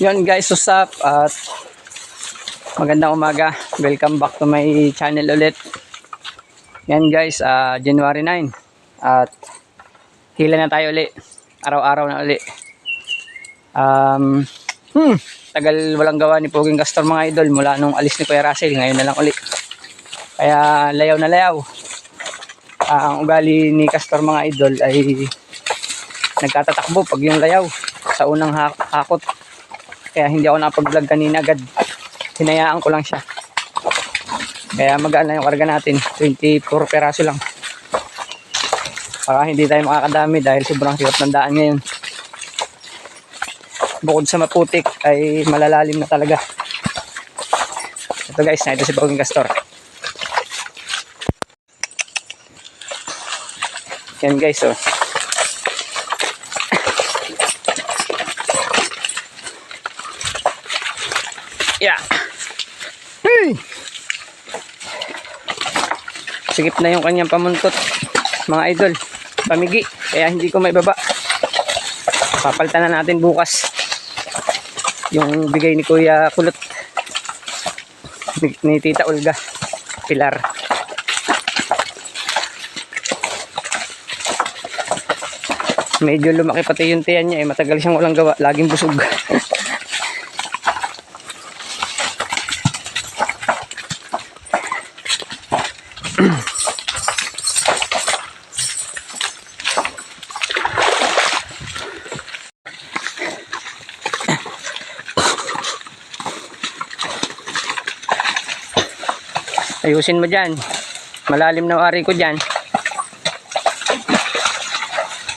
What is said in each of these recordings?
Yun guys, up? At magandang umaga. Welcome back to my channel ulit. Yan guys, ah, January 9. At hila na tayo ulit. Araw-araw na ulit. Um, hmm, tagal walang gawa ni Poging Castor mga idol mula nung alis ni Kuya Russell. Ngayon na lang ulit. Kaya layaw na layaw. Ah, ang ugali ni Castor mga idol ay nagkatatakbo pag yung layaw sa unang ha- hakot. Kaya hindi ako napag-vlog kanina agad. Hinayaan ko lang siya. Kaya magaan na yung karga natin. 24 peraso lang. Para hindi tayo makakadami dahil sobrang hirap ng daan ngayon. Bukod sa maputik ay malalalim na talaga. Ito guys, na ito si Poging Castor. Yan guys, oh. Yeah. Hey! Sigip na yung kanyang pamuntot. Mga idol. Pamigi. Kaya hindi ko may baba. Papalitan na natin bukas. Yung bigay ni Kuya Kulot. Ni, ni Tita Olga. Pilar. Medyo lumaki pati yung tiyan niya eh. Matagal siyang walang gawa. Laging busog. Ayusin mo dyan. Malalim na wari ko dyan.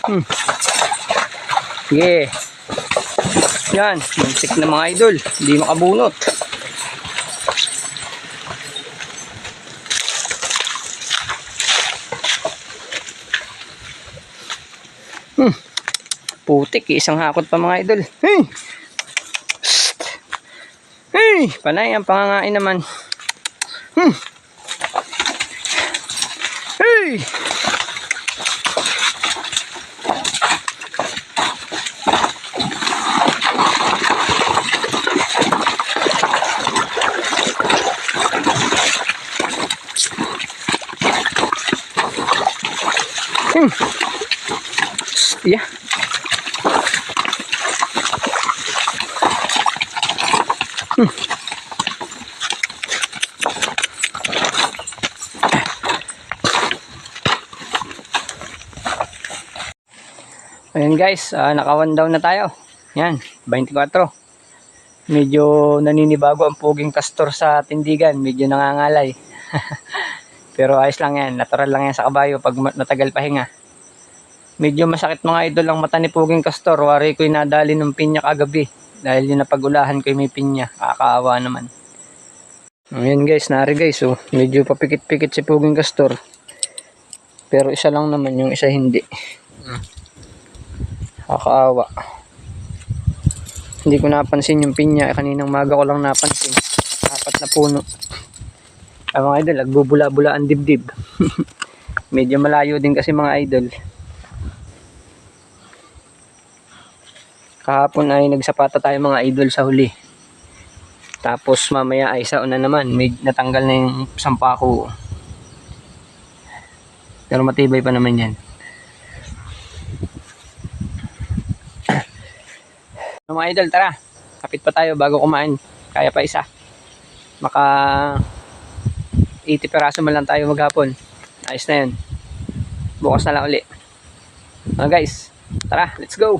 Hmm. Sige. Yan. Mansik na mga idol. Hindi makabunot. Hmm. Putik. Isang hakot pa mga idol. Hey! Hey! Panay ang pangangain naman. Hmm. Hey! Hmm. Yeah. Ayan guys, ah, naka one down na tayo. Yan, 24. Medyo naninibago ang puging castor sa tindigan. Medyo nangangalay. Pero ayos lang yan. Natural lang yan sa kabayo pag matagal pahinga. Medyo masakit mga idol ang mata ni puging castor. Wari ko'y nadali ng pinya kagabi. Dahil yung napagulahan ko'y may pinya. Kakaawa naman. Ayan guys, nari guys. Oh. Medyo papikit-pikit si puging castor. Pero isa lang naman yung isa hindi. Kakaawa. Hindi ko napansin yung pinya. Kaninang maga ko lang napansin. Apat na puno. Ay mga idol, nagbubula-bula ang dibdib. Medyo malayo din kasi mga idol. Kahapon ay nagsapata tayo mga idol sa huli. Tapos mamaya ay sa una naman, may natanggal na yung sampako. Pero matibay pa naman yan. Mga idol, tara. Kapit pa tayo bago kumain. Kaya pa isa. Maka 80 peraso man lang tayo maghapon. Ayos na yun. Bukas na lang uli. Mga guys, tara, let's go.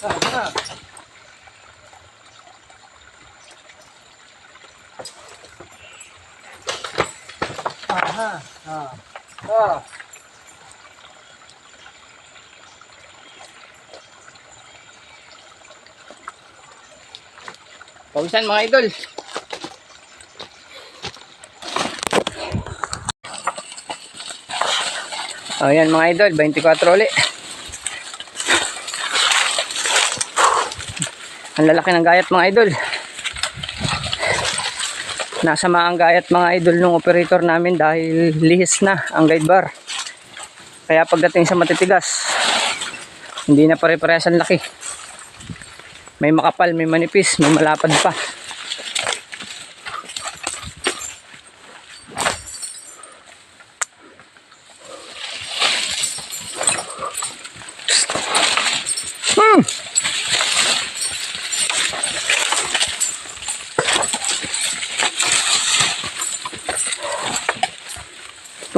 Sarap. Aha. Ah. Ah. Pawisan mga idol. Ayan oh, mga idol, 24 ulit. Ang lalaki ng gayat mga idol. Nasama ang gayat mga idol ng operator namin dahil lihis na ang guide bar. Kaya pagdating sa matitigas, hindi na pare-parehas ang laki. May makapal, may manipis, may malapad pa.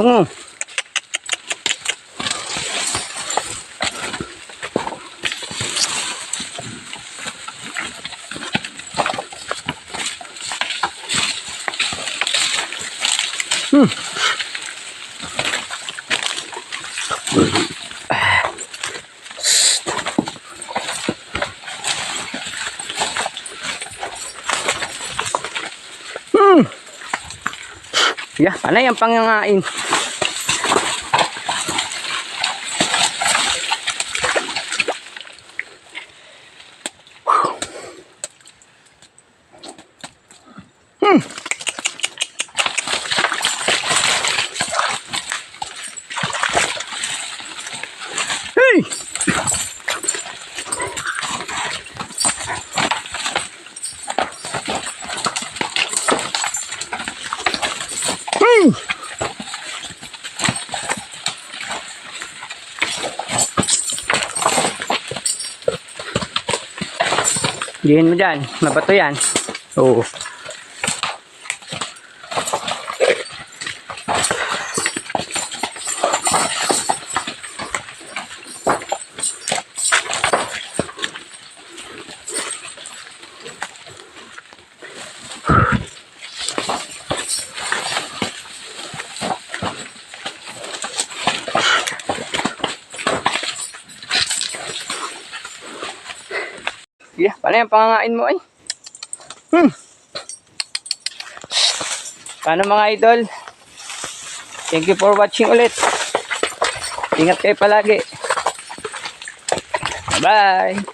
grand Yeah, panay ang pangangain. Hmm. Hey! Hmm. Dihin mo dyan. Mabato yan. Oo. Paano yung pangangain mo ay? Hmm. Paano mga idol? Thank you for watching ulit. Ingat kayo palagi. Bye-bye.